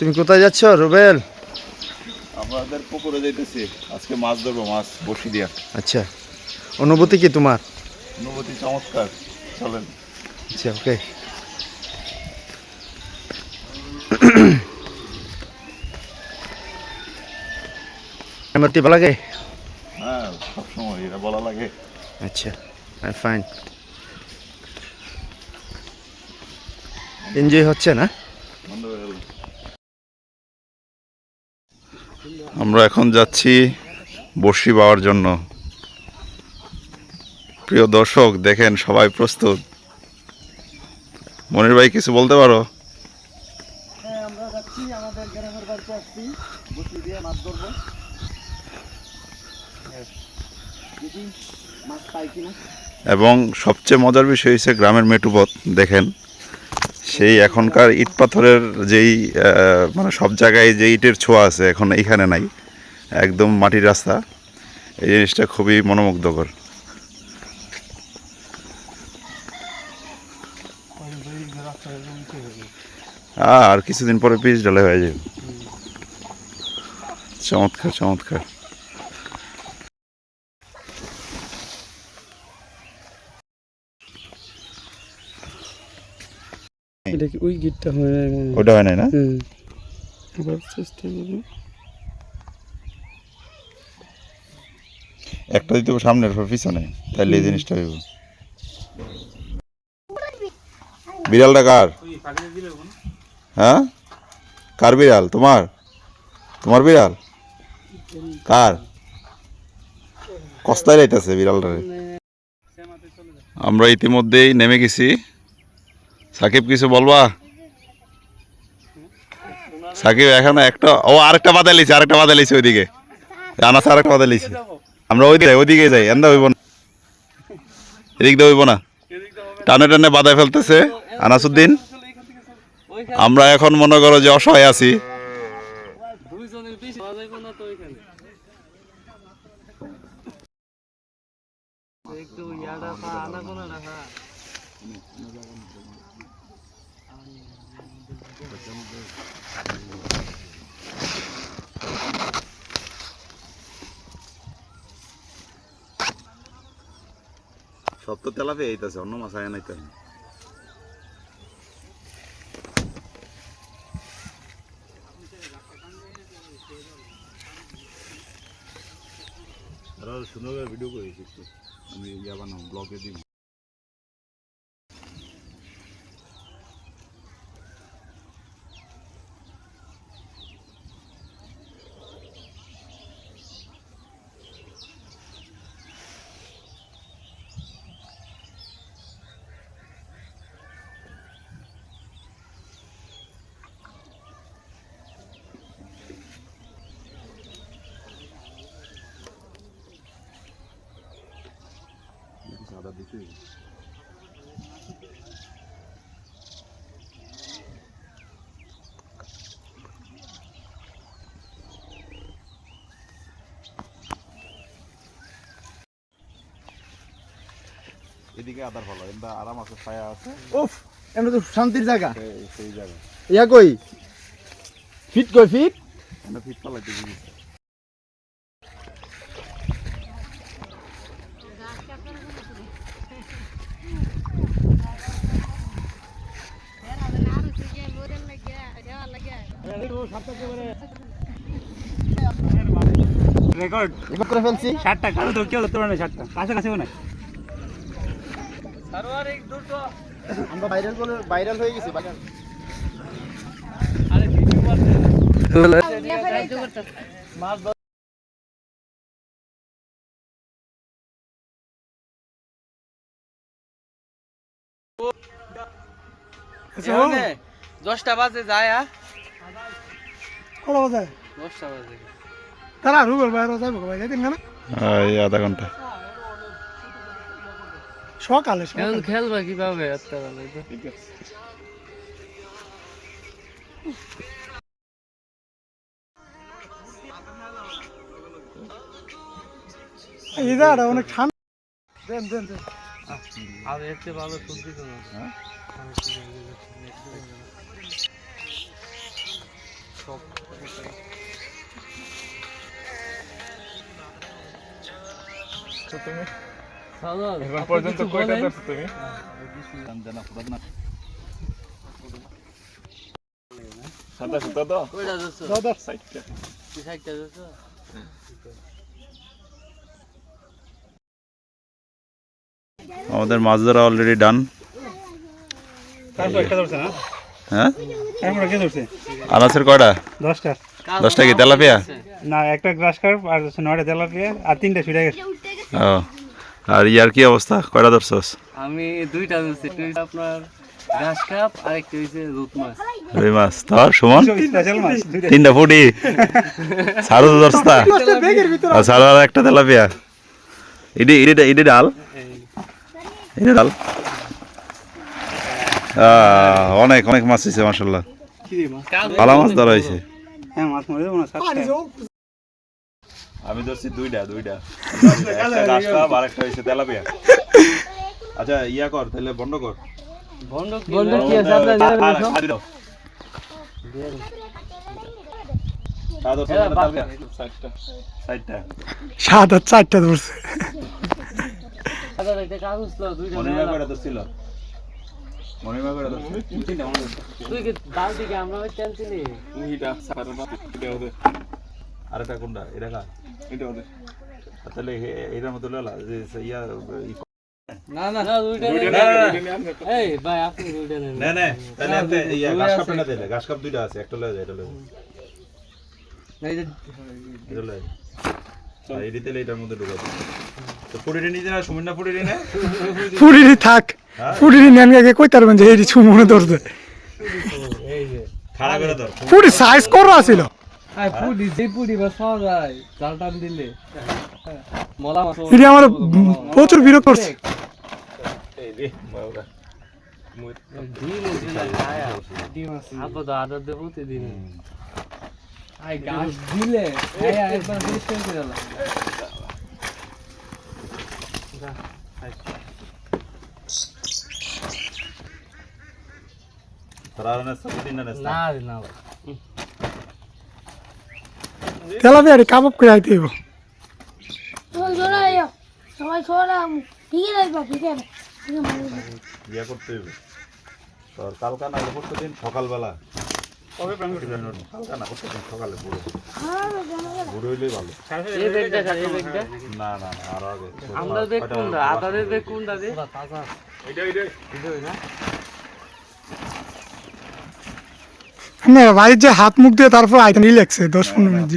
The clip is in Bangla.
তুমি কোথায় যাচ্ছ রুবেল? আমাদের পুকুরে যাইতেছি। আজকে মাছ ধরবো মাছ বসি দিয়া। আচ্ছা। অনুভূতি কি তোমার? অনুভূতি চমৎকার। চলেন। আচ্ছা ওকে। অনুভূতি ভালো লাগে? হ্যাঁ সবসময় এটা বলা লাগে। আচ্ছা ফাইন। এনজয় হচ্ছে না বন্ধ হয়ে গেল। আমরা এখন যাচ্ছি বর্ষি পাওয়ার জন্য। প্রিয় দর্শক দেখেন সবাই প্রস্তুত। মনির ভাই কিছু বলতে পারো? হ্যাঁ বসি এবং সবচেয়ে মজার বিষয় হচ্ছে গ্রামের মেটুপথ দেখেন। সেই এখনকার ইট পাথরের যেই মানে সব জায়গায় যে ইটের ছোঁয়া আছে এখন এইখানে নাই একদম মাটির রাস্তা। এই জিনিসটা খুবই মনোমুগ্ধকর। আর কিছুদিন পরে পিচ ঢালে হয়ে যাবে। চমৎকার চমৎকার। এটা কি ওই গিটটা হয় না? ওটা হয় নাই না? আবার চেষ্টা একটা দিতে হবে সামনের পর পিছনে। তাহলে এই জিনিসটা হইব। বিড়ালটা কার? হ্যাঁ? কার বিড়াল? তোমার? তোমার বিড়াল? কার? কস্তায় লাইতেছে বিড়ালটারে। আমরা ইতিমধ্যেই নেমে গেছি। সাকিব কিছু বলবা? সাকিব এখানে একটা, ও আরেকটা বাদা লিছে, আরেকটা বাদা লিছে ওইদিকে। আনাস আরেকটা বাদা লিছে। আমরা ওইদিকে ওইদিকে যাই এন্দা হইব না। এদিক দিয়ে হইব না। টানে টানে বাদায় ফেলতেছে আনাসুদ্দিন। আমরা এখন মনে করো যে অসহায় আছি। একটু ইয়াটা পা আনা কোনো না সব তো তেলাপে এইতেছে অন্য মাছ আয় নাই সুন্দরভাবে ভিডিও করেছি আমি ইয়া ব্লগে দিব। সাদা এদিকে আদার ভালো এটা আরাম আছে ছায়া আছে। উফ এমন তো শান্তির জায়গা। সেই- সেই জায়গা। ইয়া কই? ফিট কই ফিট? এটা ফিট পালাইতে দিবি রেকর্ড করে ফেলছি। ষাটটা। কারও তো কেউ ষাটটা। আমরা ভাইরাল বলে ভাইরাল হয়ে গেছি ভাইরাল আরে ভিডিও করতে এখানে দশটা বাজে যায় আ? কটা বাজে? দশটা বাজে। তারা রুবেল বাইরে যাইব ভাই যাইতেন না? এই আধা ঘণ্টা। সকালে সকালে। খেলবা কীভাবে এত বেলা তো এই জায়গাটা অনেক ঠান্ডা। দেন দেন দেন। আর চেয়ে ভালো সবজি তো না। এখন পর্যন্ত কয়টা ধরছো তুমি সাতাশ তো কয়টা ধরছো দাদা ষাটটা তুই ষাটটা ধরছো আমাদের মাছ ধরা অলরেডি ডান তারপর একটা ধরছে না হ্যাঁ? আনাসের কয়টা? দশটা। দশটা কি তেলাপিয়া? না একটা গ্রাস কার্প আর নয়টা তেলাপিয়া আর তিনটা ছুটে গেছে। ও আর ইয়ার কি অবস্থা? কয়টা ধরছস? আমি দুইটা ধরছি আপনার ঘাস কাপ আর একটা হইছে রুট মাছ। রুই মাছ। সুমন? তিনটা ফুটি সারো দশটা আর সারো আর একটা তেলাপিয়া। ইডি ইডি ইডি ডাল। ইডি ডাল। অনেক অনেক মাছ হয়েছে মাসাল্লাহ ভালো মাছ ধরা হয়েছে হ্যাঁ আমি ধরছি দুইটা দুইটা। একটা আর একটা হয়েছে তেলাপিয়া। আচ্ছা ইয়া কর তাহলে বন্ধ কর। বন্ধ কি আছে? আপনার। সাত আর চারটা ধরছে। কাগজ তো দুইটা কি? এটা তাহলে এটার মতো ললা, যে ইয়া, না না না দুইটা এই ভাই আপনি দুইটা নেন। নে, নে, তাহলে ইয়া, কাপ না দিলে, ঘাস কাপ দুইটা আছে, একটা লয়ে এটা লয়ে লয়ে আর এটার মধ্যে। তো পুরিটি না পুরিটি থাক। পুরিনি নেন আগে কই তারবেন যে এই মনে ধরছে। এই যে খাড়া করে ধর। পুরি সাইজ করা ছিল আই পুডি যে পুডি বা ভাই। তেলাপিয়া কাবাব করে আইতে হইব সবাই ঠিক আছে ঠিক আছে ইয়া করতে হইবে। তোর কালকা না পরশু দিন সকালবেলা কালকা না পরশু দিন সকালে বুড়ো বুড়ো হইলেই ভালো এই ব্যাগটা খালি এই ব্যাগটা না না না আরও আগে আমরা দেখ কোনটা আদারের দেখ কোনটা দে না বাড়ির যে হাত মুখ দিয়ে তারপর আইতে নিয়ে দশ পনেরো মিনিট।